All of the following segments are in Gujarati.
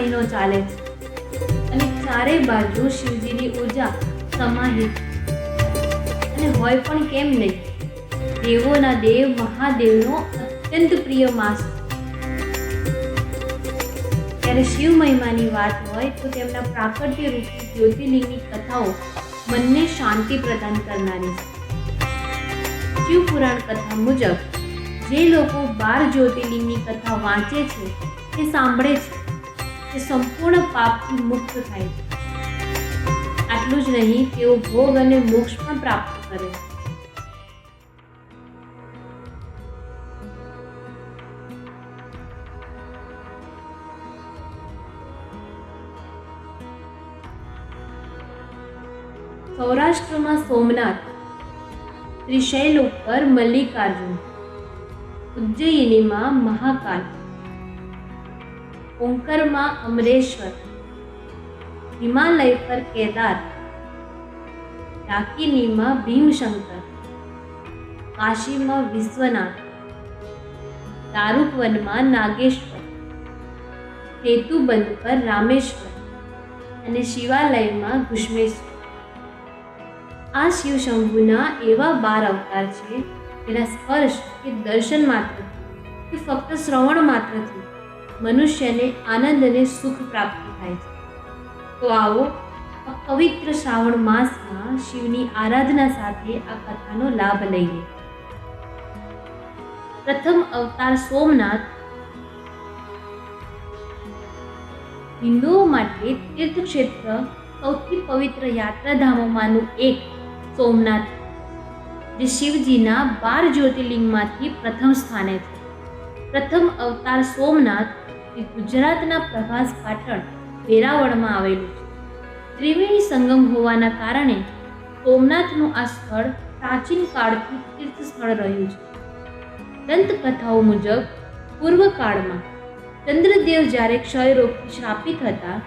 મહિનો ચાલે છે. અને ચારે બાજુ શિવજીની ઊર્જા સમાહિત અને હોય પણ કેમ નહીં? દેવોના દેવ મહાદેવનો અત્યંત પ્રિય માસ ત્યારે શિવ મહિમાની વાત હોય તો તેમના પ્રાકટ્ય રૂપી જ્યોતિર્લિંગની કથાઓ મનને શાંતિ પ્રદાન કરનારી છે. શિવ પુરાણ કથા મુજબ જે લોકો બાર જ્યોતિર્લિંગની કથા વાંચે છે તે સાંભળે છે. તે સંપૂર્ણ પાપથી મુક્ત થાય. છે આટલું જ નહીં, તેઓ ભોગ અને મોક્ષ પણ પ્રાપ્ત કરે. છે સૌરાષ્ટ્રમાં સોમનાથ, ત્રિશૈલ ઉપર મલ્લિકાર્જુન ઉજ્જૈનીમાં મહાકાલ. ઓંકરમાં અમરેશ્વર, હિમાલય પર કેદાર ડાકિનીમાં ભીમશંકર, કાશીમાં વિશ્વનાથ દારૂકવનમાં નાગેશ્વર હેતુબંધ પર રામેશ્વર અને શિવાલયમાં ઘુષ્મેશ્વર આ શિવ શંભુના એવા બાર અવતાર છે, જેના સ્પર્શ કે દર્શન માત્ર, કે ફક્ત શ્રવણ માત્રથી મનુષ્યને આનંદ અને સુખ પ્રાપ્ત થાય છે. તો આવો પવિત્ર શ્રાવણ માસમાં શિવની આરાધના સાથે આ કથાનો લાભ લઈએ. પ્રથમ અવતાર સોમનાથ. હિન્દુઓ માટે તીર્થક્ષેત્ર સૌથી પવિત્ર યાત્રાધામોમાંનું એક સોમનાથ જે શિવજીના બાર જ્યોતિર્લિંગમાંથી પ્રથમ સ્થાને છે. પ્રથમ અવતાર સોમનાથ એ ગુજરાતના પ્રભાસ પાટણ વેરાવળમાં આવેલું છે. ત્રિવેણી સંગમ હોવાના કારણે સોમનાથનું આ સ્થળ પ્રાચીન કાળથી તીર્થ સ્થળ રહ્યું છે. દંતકથાઓ મુજબ પૂર્વકાળમાં ચંદ્રદેવ જ્યારે ક્ષય રોગથી શ્રાપિત હતા,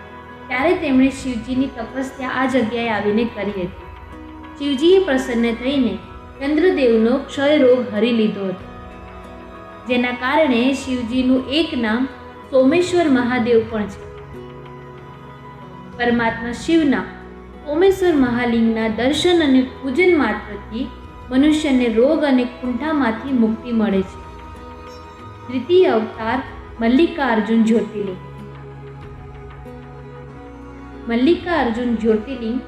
ત્યારે તેમણે શિવજીની તપસ્યા આ જગ્યાએ આવીને કરી હતી. શિવજીએ પ્રસન્ન થઈને ચંદ્રદેવનો ક્ષય રોગ હરી લીધો હતો. જેના કારણે શિવજીનું એક નામ સોમેશ્વર મહાદેવ પણ છે. પરમાત્મા શિવના, સોમેશ્વર મહાલિંગના દર્શન અને પૂજન માત્રથી મનુષ્યને રોગ અને કુંઠામાંથી મુક્તિ મળે છે. દ્વિતીય અવતાર મલ્લિકાર્જુન જ્યોતિર્લિંગ. મલ્લિકાર્જુન જ્યોતિર્લિંગ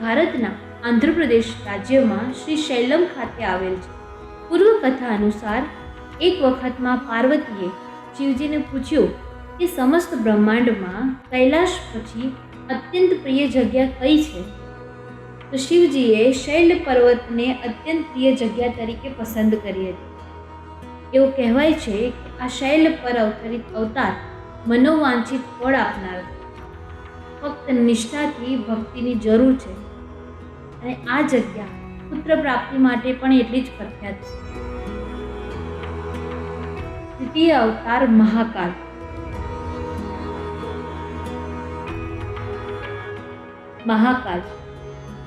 ભારતના આંધ્રપ્રદેશ રાજ્યમાં શ્રી શૈલમ ખાતે આવેલ છે. પૂર્વ કથા અનુસાર એક વખતમાં પાર્વતીએ શિવજીને પૂછ્યું કે સમસ્ત બ્રહ્માંડમાં કૈલાશ પછી અત્યંત પ્રિય જગ્યા કઈ છે? તો શિવજીએ શૈલ પર્વતને અત્યંત પ્રિય જગ્યા તરીકે પસંદ કરી હતી. એવું કહેવાય છે કે આ શૈલ પર અવતરિત અવતાર મનોવાંછિત ફળ આપનાર. ફક્ત નિષ્ઠાથી ભક્તિની જરૂર છે. અને આ જગ્યા પુત્ર પ્રાપ્તિ માટે પણ એટલી જ પ્રખ્યાત છે. દ્વિતીય અવતાર મહાકાલ. મહાકાલ,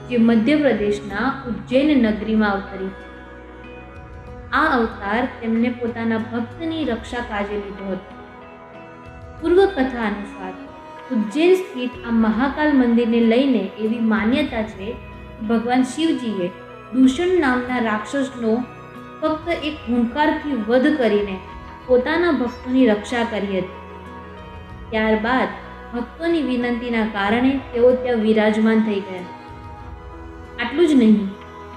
જે મધ્યપ્રદેશના ઉજ્જૈન નગરીમાં અવતરી. આ અવતાર તેમને પોતાના ભક્તની રક્ષા કાજે લીધો હતો. પૂર્વ કથા અનુસાર, ઉજ્જૈન સ્થિત આ મહાકાલ મંદિરને લઈને એવી માન્યતા છે, ભગવાન શિવજીએ દૂષણ નામના રાક્ષસનો ફક્ત એક હુંકારથી વધ કરીને પોતાના ભક્તોની રક્ષા કરી હતી. ત્યારબાદ ભક્તોની વિનંતીના કારણે તેઓ ત્યાં વિરાજમાન થઈ ગયા. આટલું જ નહીં,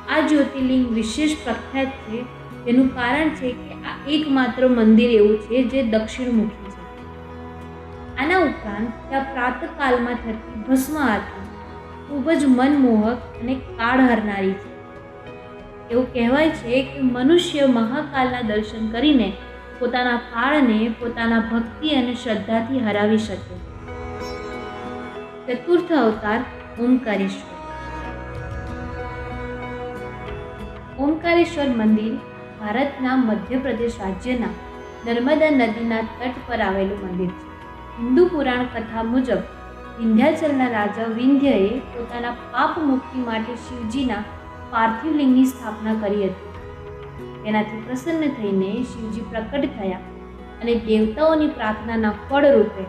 આ જ્યોતિર્લિંગ વિશેષ પ્રખ્યાત છે તેનું કારણ છે કે આ એકમાત્ર મંદિર એવું છે જે દક્ષિણમુખી છે. આના ઉપરાંત ત્યાં પ્રાતકાલમાં થતી ભસ્મ આરતી ખૂબ જ મનમોહક અને કાળ હરનારી છે. એવું કહેવાય છે કે મનુષ્ય મહાકાલના દર્શન કરીને પોતાના કાળને પોતાના ભક્તિ અને શ્રદ્ધાથી હરાવી શકે. ચતુર્થ અવતાર ઓમકારેશ્વર. ઓમકારેશ્વર મંદિર ભારતના મધ્યપ્રદેશ રાજ્યના નર્મદા નદીના તટ પર આવેલું મંદિર છે. હિન્દુ પુરાણ કથા મુજબ વિંધ્યાચલના રાજા વિંધ્યએ પોતાના પાપ મુક્તિ માટે શિવજીના પાર્થિવ લિંગની સ્થાપના કરી હતી. તેનાથી પ્રસન્ન થઈને શિવજી પ્રકટ થયા અને દેવતાઓની પ્રાર્થનાના ફળ રૂપે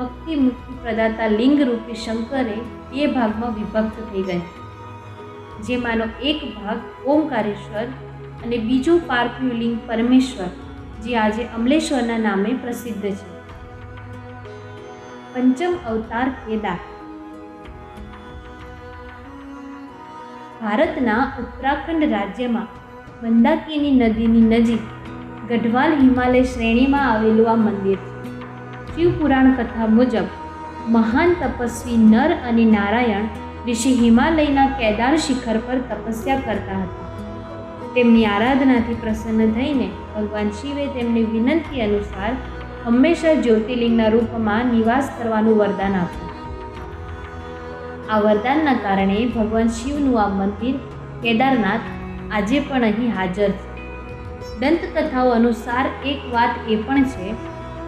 ભક્તિ મુક્તિ પ્રદાતા લિંગ રૂપી શંકરે બે ભાગમાં વિભક્ત થઈ ગયા જેમાંનો એક ભાગ ઓમકારેશ્વર અને બીજો પાર્થિવ લિંગ પરમેશ્વર, જે આજે અમલેશ્વરના નામે પ્રસિદ્ધ છે. પંચમ અવતાર કેદાર. ભારતના ઉત્તરાખંડ રાજ્યમાં મંદાકિની નદીની નજીક ગઢવાલ હિમાલય શ્રેણીમાં આવેલું આ મંદિર છે. શિવપુરાણ કથા મુજબ મહાન તપસ્વી નર અને નારાયણ ઋષિ હિમાલયના કેદાર શિખર પર તપસ્યા કરતા હતા. તેમની આરાધનાથી પ્રસન્ન થઈને ભગવાન શિવે તેમની વિનંતી અનુસાર હંમેશા જ્યોતિર્લિંગના રૂપમાં નિવાસ કરવાનું વરદાન આપ્યું. આ વરદાનના કારણે ભગવાન શિવનું આ મંદિર કેદારનાથ આજે પણ અહીં હાજર છે. દંતકથાઓ અનુસાર એક વાત એ પણ છે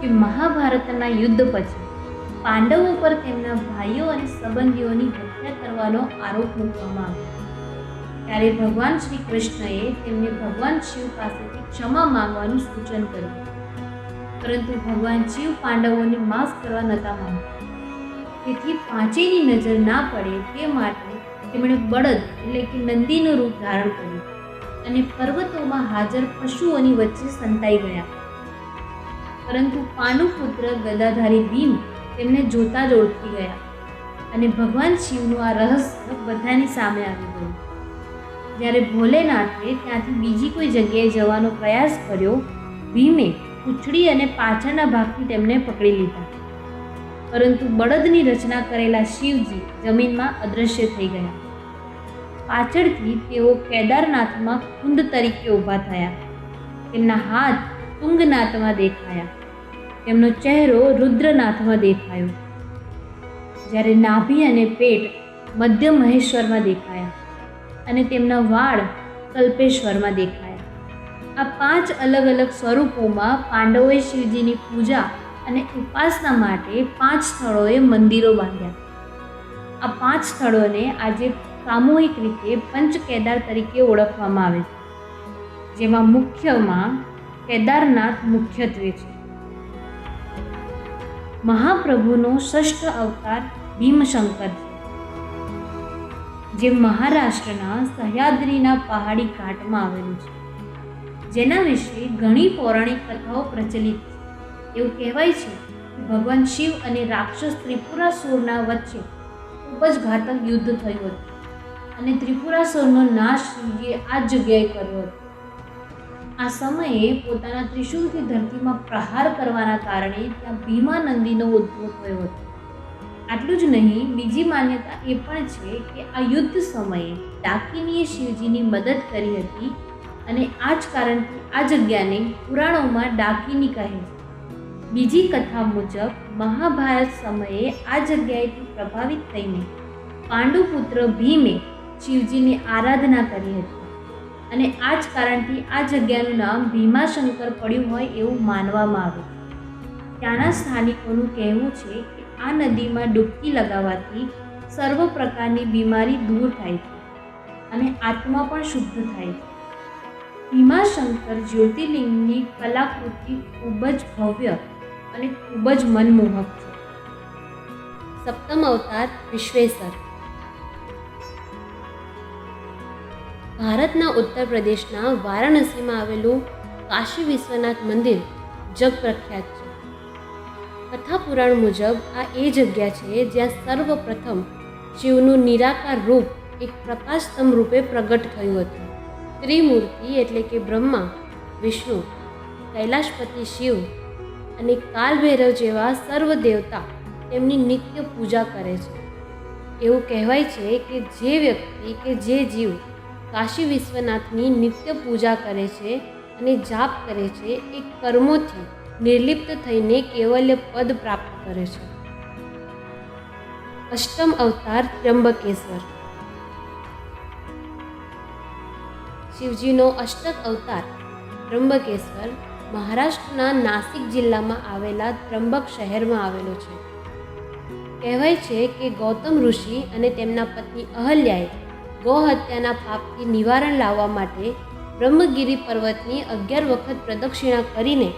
કે મહાભારતના યુદ્ધ પછી પાંડવો પર તેમના ભાઈઓ અને સંબંધીઓની હત્યા કરવાનો આરોપ મૂકવામાં આવ્યો. ત્યારે ભગવાન શ્રી કૃષ્ણએ તેમને ભગવાન શિવ પાસેથી ક્ષમા માંગવાનું સૂચન કર્યું. પરંતુ ભગવાન શિવ પાંડવોને માફ કરવા નહોતા માંગતા. તેથી પાંચેયની નજર ના પડે તે માટે તેમણે બળદ એટલે કે નંદીનું રૂપ ધારણ કર્યું અને પર્વતોમાં હાજર પશુઓની વચ્ચે સંતાઈ ગયા. પરંતુ પાનુપુત્ર ગદાધારી ભીમ તેમને જોતા જ ઓળખી ગયા અને ભગવાન શિવનું આ રહસ્ય બધાની સામે આવી ગયું. જ્યારે ભોલેનાથે ત્યાંથી બીજી કોઈ જગ્યાએ જવાનો પ્રયાસ કર્યો, ભીમે ઉછળી અને પાછળના ભાગથી તેમને પકડી લીધા. પરંતુ બળદની રચના કરેલા શિવજી જમીનમાં અદૃશ્ય થઈ ગયા. પાછળથી તેઓ કેદારનાથમાં કુંડ તરીકે ઊભા થયા. તેમના હાથ તુંગનાથમાં દેખાયા. તેમનો ચહેરો રુદ્રનાથમાં દેખાયો. જ્યારે નાભી અને પેટ મધ્ય મહેશ્વરમાં દેખાયા અને તેમના વાળ કલ્પેશ્વરમાં દેખાયા. આ પાંચ અલગ અલગ સ્વરૂપોમાં પાંડવોએ શિવજીની પૂજા અને ઉપાસના માટે પાંચ સ્થળોએ મંદિરો બાંધ્યા. આ પાંચ સ્થળોને આજે સામૂહિક રીતે પંચ કેદાર તરીકે ઓળખવામાં આવે છે. જેમાં મુખ્યમાં કેદારનાથ મુખ્યત્વે છે. મહાપ્રભુનો ષષ્ઠ અવતાર ભીમશંકર છે, જે મહારાષ્ટ્રના સહ્યાદ્રીના પહાડી ઘાટમાં આવેલું છે. જેના વિશે ઘણી પૌરાણિક કથાઓ પ્રચલિત છે. એવું કહેવાય છે ભગવાન શિવ અને રાક્ષસ ત્રિપુરાસુરના વચ્ચે ખૂબ જ ઘાતક યુદ્ધ થયું હતું અને ત્રિપુરાસુરનો નાશ શિવજીએ આ જગ્યાએ કર્યો હતો. આ સમયે પોતાના ત્રિશુલથી ધરતીમાં પ્રહાર કરવાના કારણે ત્યાં ભીમા નંદીનો ઉદ્ભવ થયો હતો. આટલું જ નહીં, બીજી માન્યતા એ પણ છે કે આ યુદ્ધ સમયે ડાકિનીએ શિવજીની મદદ કરી હતી અને આ જ કારણથી આ જગ્યાને પુરાણોમાં ડાકિની કહે છે. બીજી કથા મુજબ, મહાભારત સમયે આ જગ્યાએથી પ્રભાવિત થઈને પાંડુપુત્ર ભીમે શિવજીની આરાધના કરી હતી. અને આ જ કારણથી આ જગ્યાનું નામ ભીમાશંકર પડ્યું હોય એવું માનવામાં આવે. ત્યાંના સ્થાનિકોનું કહેવું છે કે આ નદીમાં ડૂબકી લગાવવાથી સર્વ પ્રકારની બીમારી દૂર થાય છે અને આત્મા પણ શુદ્ધ થાય છે. ભીમાશંકર જ્યોતિર્લિંગની કલાકૃતિ ખૂબ જ ભવ્ય અને ખૂબ જ મનમોહક છે. સપ્તમ અવતાર વિશ્વેશ્વર. ભારતના ઉત્તર પ્રદેશના વારાણસીમાં આવેલું કાશી વિશ્વનાથ મંદિર જગ પ્રખ્યાત છે. કથા પુરાણ મુજબ આ એ જગ્યા છે જ્યાં સર્વપ્રથમ શિવનું નિરાકાર રૂપ એક પ્રકાશ સ્તંભ રૂપે પ્રગટ થયું હતું. ત્રિમૂર્તિ એટલે કે બ્રહ્મા, વિષ્ણુ, કૈલાશપતિ શિવ અને કાલભૈરવ જેવા સર્વ દેવતા તેમની નિત્ય પૂજા કરે છે. એવું કહેવાય છે કે જે વ્યક્તિ કે જે જીવ કાશી વિશ્વનાથની નિત્ય પૂજા કરે છે અને જાપ કરે છે, એ કર્મોથી નિર્લિપ્ત થઈને કેવલ્ય પદ પ્રાપ્ત કરે છે. અષ્ટમ અવતાર ત્ર્યંબકેશ્વર શિવજીનો અષ્ટક અવતાર ત્ર્યંબકેશ્વર મહારાષ્ટ્રના નાસિક જિલ્લામાં આવેલા ત્રંબક શહેરમાં આવેલો છે. કહેવાય છે કે ગૌતમ ઋષિ અને તેમના પત્ની અહલ્યાએ ગૌહત્યાના પાપથી નિવારણ લાવવા માટે બ્રહ્મગીરી પર્વતની અગિયાર વખત પ્રદક્ષિણા કરીને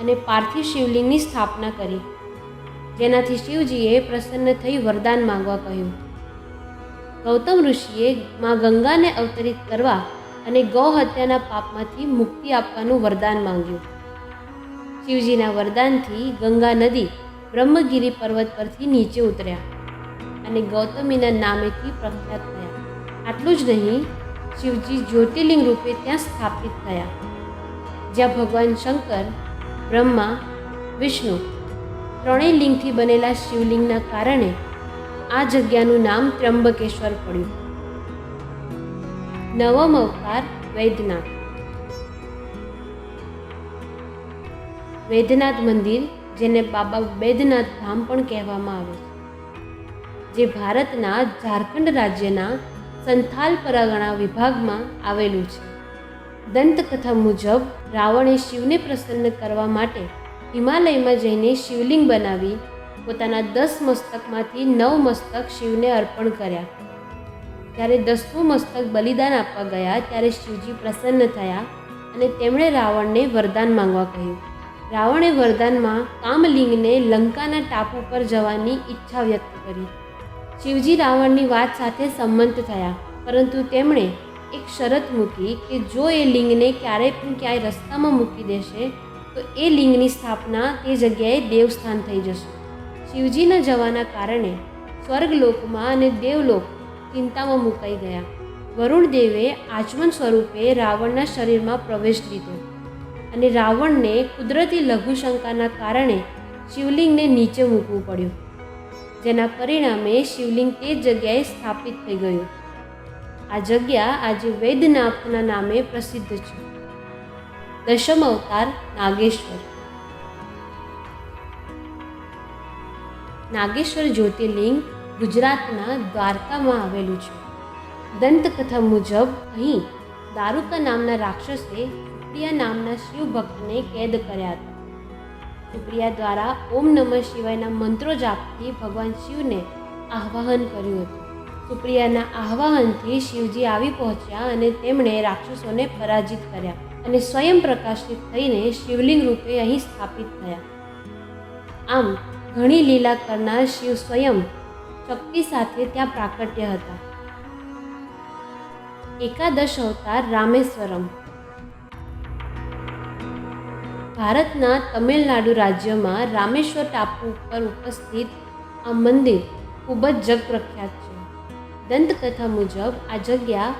અને પાર્થિવ શિવલિંગની સ્થાપના કરી. જેનાથી શિવજીએ પ્રસન્ન થઈ વરદાન માંગવા કહ્યું. ગૌતમ ઋષિએ માં ગંગાને અવતરિત કરવા અને ગૌ હત્યાના પાપમાંથી મુક્તિ આપવાનું વરદાન માંગ્યું. શિવજીના વરદાનથી ગંગા નદી બ્રહ્મગીરી પર્વત પરથી નીચે ઉતર્યા અને ગૌતમીના નામેથી પ્રખ્યાત આટલું જ નહીં, શિવજી જ્યોતિર્લિંગ રૂપે ત્યાં સ્થાપિત થયા. જ્યાં ભગવાન શંકર, બ્રહ્મા, વિષ્ણુ ત્રણેય લિંગથી બનેલા શિવલિંગના કારણે આ જગ્યાનું નામ ત્ર્યંબકેશ્વર પડ્યું. નવમ અવતાર વૈદ્યનાથ. વૈદ્યનાથ મંદિર, જેને બાબા વૈદ્યનાથ ધામ પણ કહેવામાં આવે છે, જે ભારતના ઝારખંડ રાજ્યના સંથાલ પરગણા વિભાગમાં આવેલું છે. દંતકથા મુજબ, રાવણે શિવને પ્રસન્ન કરવા માટે હિમાલયમાં જઈને શિવલિંગ બનાવી પોતાના દસ મસ્તકમાંથી નવ મસ્તક શિવને અર્પણ કર્યા. જ્યારે દસમું મસ્તક બલિદાન આપવા ગયા, ત્યારે શિવજી પ્રસન્ન થયા અને તેમણે રાવણને વરદાન માંગવા કહ્યું. રાવણે વરદાનમાં કામલિંગને લંકાના ટાપુ પર જવાની ઈચ્છા વ્યક્ત કરી. શિવજી રાવણની વાત સાથે સંમત થયા, પરંતુ તેમણે એક શરત મૂકી કે જો એ લિંગને ક્યારેય પણ ક્યાંય રસ્તામાં મૂકી દેશે, તો એ લિંગની સ્થાપના તે જગ્યાએ દેવસ્થાન થઈ જશે. શિવજીના જવાના કારણે સ્વર્ગલોકમાં અને દેવલોક ચિંતામાં મુકાઈ ગયા. વરુણ દેવે આચમન સ્વરૂપે રાવણના શરીરમાં પ્રવેશ લીધો અને રાવણને કુદરતી લઘુશંકાના કારણે શિવલિંગને નીચે મૂકવું પડ્યું. જેના પરિણામે શિવલિંગ તે જગ્યાએ સ્થાપિત થઈ ગયું. આ જગ્યા આજે વૈદ્યનાથના નામે પ્રસિદ્ધ છે. દશમ અવતાર નાગેશ્વર. નાગેશ્વર જ્યોતિર્લિંગ ગુજરાતના દ્વારકામાં આવેલું છે. દંતકથા મુજબ અહીં દારૂકા નામના રાક્ષસે સુપ્રિયા નામના શિવ ભક્તને કેદ કર્યા હતા. સુપ્રિયા દ્વારા ઓમ નમઃ શિવાયના મંત્રો જાપથી ભગવાન શિવને આહ્વાહન કર્યું હતું. સુપ્રિયાના આહ્વાહનથી શિવજી આવી પહોંચ્યા અને તેમણે રાક્ષસોને પરાજિત કર્યા અને સ્વયં પ્રકાશિત થઈને શિવલિંગ રૂપે અહીં સ્થાપિત થયા. આમ, ઘણી લીલા કરનાર શિવ સ્વયં શક્તિ સાથે ત્યાં પ્રાકટ્ય હતા. એકાદશ અવતાર રામેશ્વરમ ભારતના તમિલનાડુ રાજ્યમાં રામેશ્વર ટાપુ ઉપર ઉપસ્થિત આ મંદિર ખૂબ જ જગપ્રખ્યાત છે. દંતકથા મુજબ, આ જગ્યા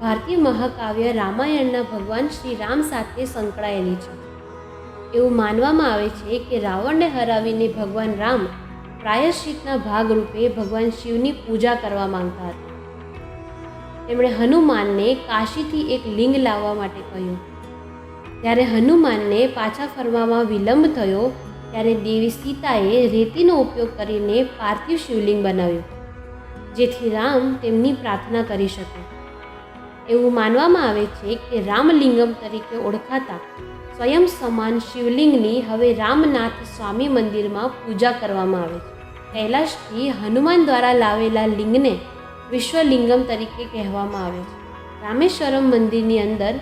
ભારતીય મહાકાવ્ય રામાયણના ભગવાન શ્રી રામ સાથે સંકળાયેલી છે. એવું માનવામાં આવે છે કે રાવણને હરાવીને ભગવાન રામ પ્રાયશ્ચિતના ભાગરૂપે ભગવાન શિવની પૂજા કરવા માંગતા હતા. તેમણે હનુમાનને કાશીથી એક લિંગ લાવવા માટે કહ્યું. જ્યારે હનુમાનને પાછા ફરવામાં વિલંબ થયો, ત્યારે દેવી સીતાએ રેતીનો ઉપયોગ કરીને પાર્થિવ શિવલિંગ બનાવ્યું, જેથી રામ તેમની પ્રાર્થના કરી શકે. એવું માનવામાં આવે છે કે રામલિંગમ તરીકે ઓળખાતા સ્વયં સમાન શિવલિંગની હવે રામનાથ સ્વામી મંદિરમાં પૂજા કરવામાં આવે છે. કૈલાશથી હનુમાન દ્વારા લાવેલા લિંગને વિશ્વલિંગમ તરીકે કહેવામાં આવે છે. રામેશ્વરમ મંદિરની અંદર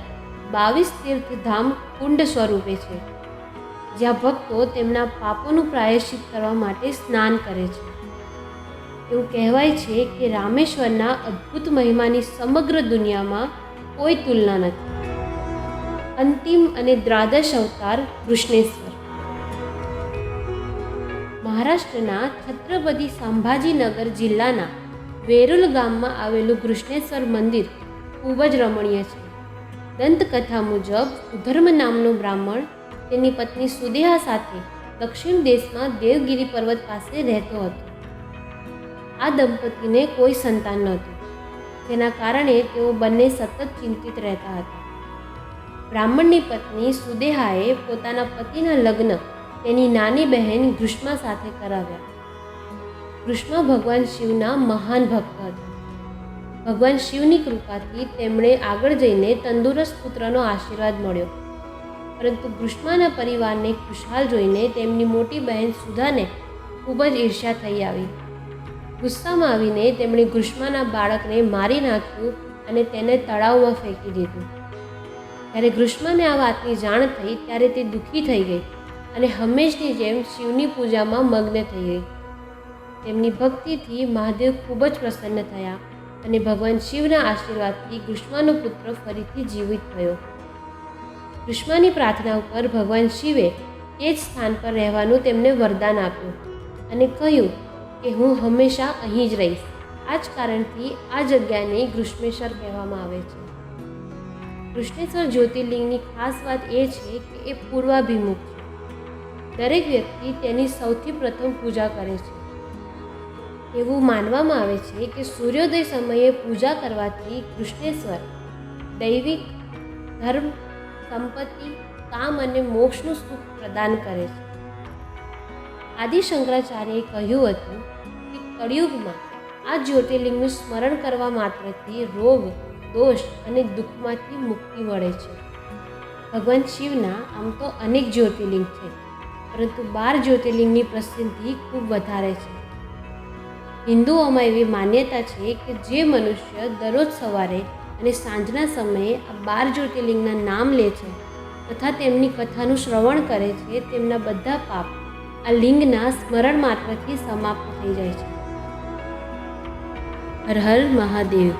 બાવીસ તીર્થધામ કુંડ સ્વરૂપે છે, જ્યાં ભક્તો તેમના પાપોનું પ્રાયશ્ચિત કરવા માટે સ્નાન કરે છે. એવું કહેવાય છે કે રામેશ્વરના અદ્ભુત મહિમાની સમગ્ર દુનિયામાં કોઈ તુલના નથી. અંતિમ અને દ્વાદશ અવતાર કૃષ્ણેશ્વર. મહારાષ્ટ્રના છત્રપતિ સંભાજીનગર જિલ્લાના વેરુલ ગામમાં આવેલું કૃષ્ણેશ્વર મંદિર ખૂબ જ રમણીય છે. દંતકથા મુજબ ધર્મ નામનો બ્રાહ્મણ તેની પત્ની સુદેહા સાથે દક્ષિણ દેશમાં દેવગિરી પર્વત પાસે રહેતો હતો. આ દંપતીને કોઈ સંતાન નહોતું. જેના કારણે તેઓ બંને સતત ચિંતિત રહેતા હતા. બ્રાહ્મણની પત્ની સુદેહાએ પોતાના પતિના લગ્ન તેની નાની બહેન ગૃષ્મા સાથે કરાવ્યા. કૃષ્ણ ભગવાન શિવના મહાન ભક્ત હતા. ભગવાન શિવની કૃપાથી તેમણે આગળ જઈને તંદુરસ્ત પુત્રનો આશીર્વાદ મળ્યો. પરંતુ કૃષ્માના પરિવારને ખુશહાલ જોઈને તેમની મોટી બહેન સુધાને ખૂબ જ ઈર્ષ્યા થઈ આવી. ગુસ્સામાં આવીને તેમણે ગૃષ્માના બાળકને મારી નાખ્યું અને તેને તળાવમાં ફેંકી દીધું. જ્યારે ગૃષ્માને આ વાતની જાણ થઈ, ત્યારે તે દુઃખી થઈ ગઈ અને હંમેશની જેમ શિવની પૂજામાં મગ્ન થઈ ગઈ. તેમની ભક્તિથી મહાદેવ ખૂબ જ પ્રસન્ન થયા. અને ભગવાન શિવના આશીર્વાદથી કૃષ્ણનો પુત્ર ફરીથી જીવિત થયો. કૃષ્ણની પ્રાર્થના ઉપર ભગવાન શિવે તે જ સ્થાન પર રહેવાનું તેમને વરદાન આપ્યું અને કહ્યું કે હું હંમેશા અહીં જ રહીશ. આ જ કારણથી આ જગ્યાને કૃષ્ણેશ્વર કહેવામાં આવે છે. કૃષ્ણેશ્વર જ્યોતિર્લિંગની ખાસ વાત એ છે કે એ પૂર્વાભિમુખ છે. દરેક વ્યક્તિ તેની સૌથી પ્રથમ પૂજા કરે છે. એવું માનવામાં આવે છે કે સૂર્યોદય સમયે પૂજા કરવાથી કૃષ્ણેશ્વર, દૈવિક ધર્મ, સંપત્તિ, કામ અને મોક્ષનું સુખ પ્રદાન કરે છે. આદિ શંકરાચાર્યએ કહ્યું હતું કે કળિયુગમાં આ જ્યોતિર્લિંગનું સ્મરણ કરવા માત્રથી રોગ, દોષ અને દુઃખમાંથી મુક્તિ મળે છે. ભગવાન શિવના આમ તો અનેક જ્યોતિર્લિંગ છે, પરંતુ બાર જ્યોતિર્લિંગની પ્રસિદ્ધિ ખૂબ વધારે છે. હિન્દુઓમાં એવી માન્યતા છે કે જે મનુષ્ય દરરોજ સવારે અને સાંજના સમયે આ બાર જ્યોતિર્લિંગના નામ લે છે તથા તેમની કથાનું શ્રવણ કરે છે તેમના બધા પાપ આ લિંગના સ્મરણ માત્રથી સમાપ્ત થઈ જાય છે. હર હર મહાદેવ.